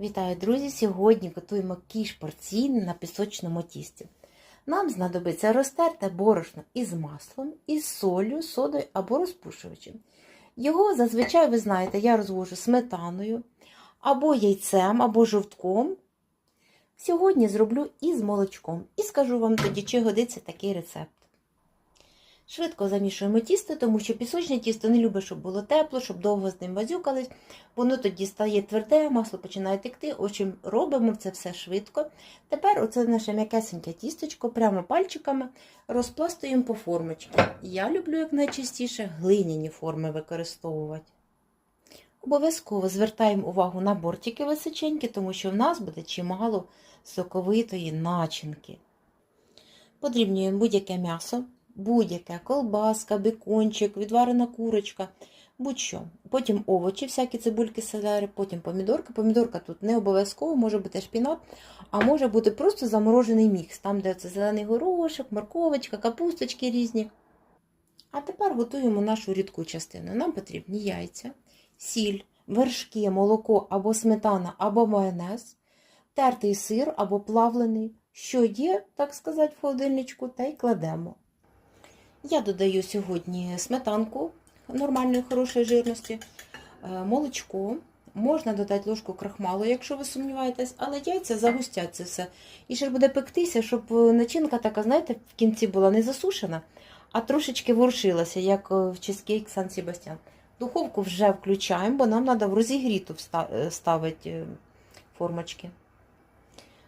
Вітаю, друзі! Сьогодні готуємо кіш порційний на пісочному тісті. Нам знадобиться розтерте борошно із маслом, із солью, содою або розпушувачем. Його зазвичай, ви знаєте, я розвожу сметаною, або яйцем, або жовтком. Сьогодні зроблю із молочком і скажу вам тоді, чи годиться такий рецепт. Швидко замішуємо тісто, тому що пісочне тісто не любить, щоб було тепло, щоб довго з ним базюкались. Воно тоді стає тверде, масло починає текти. Отже, робимо це все швидко. Тепер оце наше м'якесеньке тісточко прямо пальчиками розпластуємо по формочці. Я люблю як найчастіше глиняні форми використовувати. Обов'язково звертаємо увагу на бортики височенькі, тому що в нас буде чимало соковитої начинки. Подрібнюємо будь-яке м'ясо, будь-яке колбаска, бекончик, відварена курочка, будь-що. Потім овочі, всякі цибульки, селери, потім помідорка. Помідорка тут не обов'язково, може бути шпінат, а може бути просто заморожений мікс, там, де це зелений горошок, морковочка, капусточки різні. А тепер готуємо нашу рідку частину. Нам потрібні яйця, сіль, вершки, молоко або сметана, або майонез, тертий сир або плавлений, що є, так сказати, в холодильничку, та й кладемо. Я додаю сьогодні сметанку нормальної хорошої жирності, е, молочко. Можна додати ложку крахмалу, якщо ви сумніваєтесь, але яйця загустять це все. І ще буде пектися, щоб начинка така, знаєте, в кінці була не засушена, а трошечки ворушилася, як е, в чизкейк Сан Себастьян. Духовку вже включаємо, бо нам треба в розігріту ставити формочки.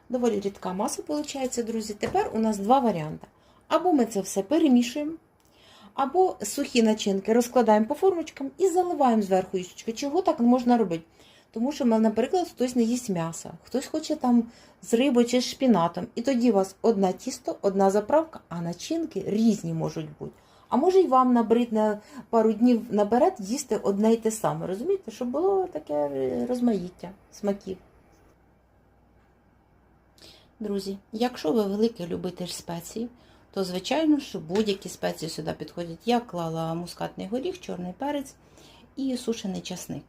Доволі рідка маса, виходить, друзі. Тепер у нас два варіанти. Або ми це все перемішуємо, або сухі начинки розкладаємо по формочкам і заливаємо зверху їсточку. Чого так можна робити? Тому що, наприклад, хтось не їсть м'яса, хтось хоче там з рибою чи з шпінатом. І тоді у вас одне тісто, одна заправка, а начинки різні можуть бути. А може й вам набридне пару днів наперед їсти одне й те саме. Розумієте, щоб було таке розмаїття смаків. Друзі, якщо ви великий любитель спецій, то, звичайно, що будь-які спеції сюди підходять. Я клала мускатний горіх, чорний перець і сушений часник.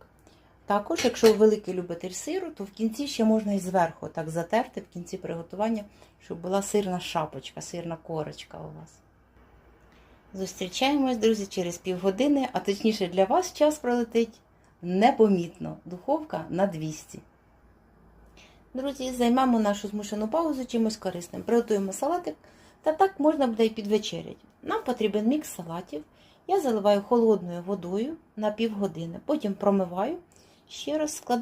Також, якщо ви великий любитель сиру, то в кінці ще можна і зверху так затерти в кінці приготування, щоб була сирна шапочка, сирна корочка у вас. Зустрічаємось, друзі, через півгодини, а точніше для вас час пролетить непомітно. Духовка на 200. Друзі, займемо нашу змушену паузу чимось корисним. Приготуємо салатик, та так можна буде і підвечеряти. Нам потрібен мікс салатів. Я заливаю холодною водою на півгодини, потім промиваю, ще раз складаю.